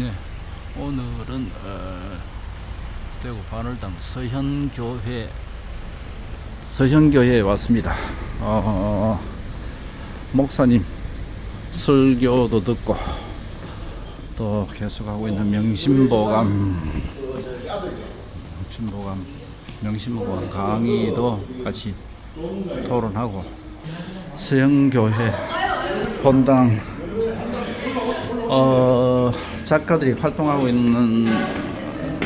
네, 오늘은 어, 대구 반월당 서현교회 서현교회에 왔습니다. 어, 목사님 설교도 듣고 또 계속하고 있는 명심보감 명심보감 명심보감 강의도 같이 토론하고 서현교회 본당 어, 작가들이 활동하고 있는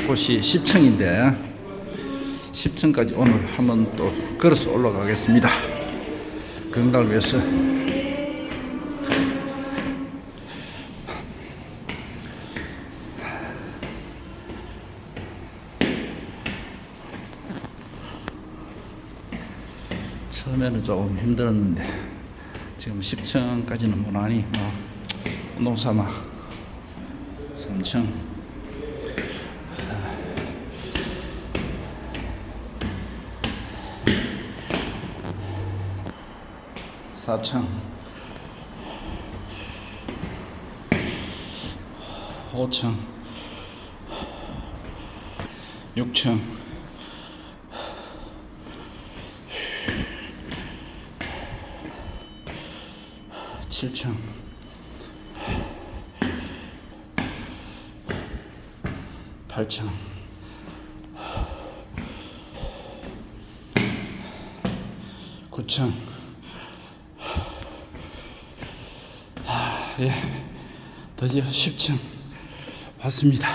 곳이 10층인데 10층까지 오늘 한번 또 걸어서 올라가겠습니다. 건강을 위해서 처음에는 조금 힘들었는데 지금 10층까지는 못하니 뭐 운동 삼아 3층. 4층. 5층. 6층. 7층 8층 9층 예, 드디어 10층 왔습니다.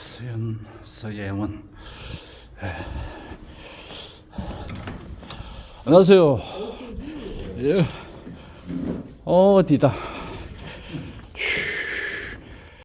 수연 서예원 예. 안녕하세요. 예. 어 디다. 휴.